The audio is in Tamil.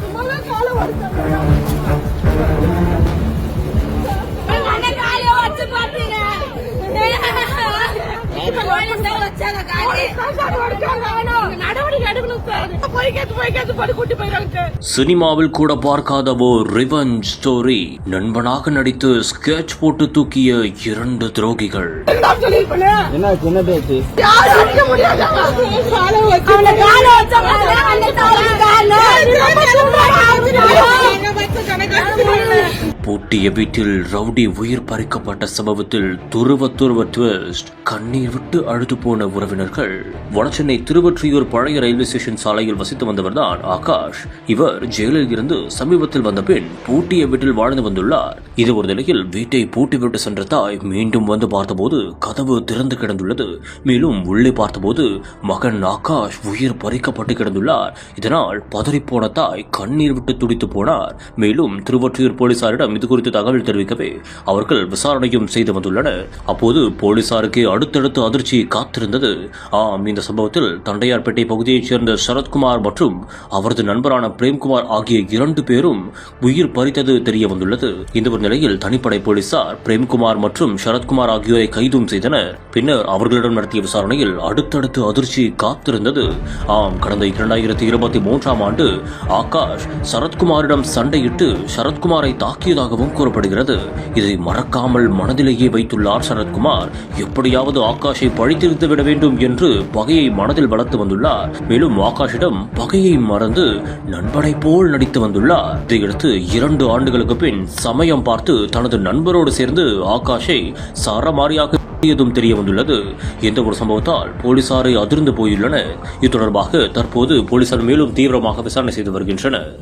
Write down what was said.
சும்மாதான் காலை உடைச்சாங்க. சினிமாவில் கூட பார்க்காத ஓர் ரிவெஞ்ச் ஸ்டோரி நண்பனாக நடித்து ஸ்கெட்ச் போட்டு தூக்கிய இரண்டு துரோகிகள். என்ன என்ன பூட்டிய வீட்டில் ரவுடி உயிர் பறிக்கப்பட்ட சம்பவத்தில் துருவ துருவ ட்விஸ்ட் கண்ணீர் விட்டு அழுது போன உறவினர்கள். வடசென்னை திருவொற்றியூர் பழைய ரயில்வே ஸ்டேஷன் சாலையில் வசித்து வந்தவர்தான் ஆகாஷ். இவர் ஜெயிலில் இருந்து சமீபத்தில் வந்த பின் பூட்டிய வீட்டில் வாழ்ந்து வந்துள்ளார். இது ஒரு நிலையில் வீட்டை பூட்டிவிட்டு சென்ற தாய் மீண்டும் வந்து பார்த்தபோது கதவு திறந்து கிடந்துள்ளது. மேலும் உள்ளே பார்த்தபோது மகன் ஆகாஷ் உயிர் பறிக்கப்பட்டு கிடந்துள்ளார். இதனால் பதறிப்போன தாய் கண்ணீர் விட்டு துடித்து போனார். மேலும் திருவொற்றியூர் போலீசாரிடம் இது குறித்து தகவல் தெரிவிக்கவே அவர்கள் விசாரணையும் செய்து வந்துள்ளனர். அப்போது போலீசாருக்கு அடுத்தடுத்து அதிர்ச்சி காத்திருந்தது. ஆம் இந்த சம்பவத்தில் தண்டையார்பேட்டை பகுதியைச் சேர்ந்த சரத்குமார் மற்றும் அவரது நண்பரான பிரேம்குமார் ஆகிய இரண்டு பேரும் உயிர் பறித்தது தெரிய வந்துள்ளது. இந்த ஒரு நிலையில் தனிப்படை போலீசார் பிரேம்குமார் மற்றும் சரத்குமார் ஆகியோரை கைதும் செய்தனர். பின்னர் அவர்களிடம் நடத்திய விசாரணையில் அடுத்தடுத்து அதிர்ச்சி காத்திருந்தது. ஆம் கடந்த இரண்டாயிரத்தி இருபத்தி மூன்றாம் ஆண்டு ஆகாஷ் சரத்குமாரிடம் சண்டையிட்டு சரத்குமாரை தாக்கியதாக தாக்கியதாகவும் கூறப்படுகிறது. இதை மறக்காமல் மனதிலேயே வைத்துள்ளார் சரத்குமார். எப்படியாவது ஆகாஷை பழித்திருத்து விட வேண்டும் என்று பகையை மனதில் வளர்த்து வந்துள்ளார். மேலும் ஆகாஷிடம் பகையை மறந்து நண்பனை போல் நடித்து வந்துள்ளார். இதையடுத்து இரண்டு ஆண்டுகளுக்கு பின் சமயம் பார்த்து தனது நண்பரோடு சேர்ந்து ஆகாஷை சாரமாரியாக எதுவும் தெரிய வந்துள்ளது. எந்த ஒரு சம்பவத்தால் போலீசாரை அதிர்ந்து போயுள்ளனர். இது தொடர்பாக தற்போது போலீசார் மேலும் தீவிரமாக விசாரணை செய்து வருகின்றனர்.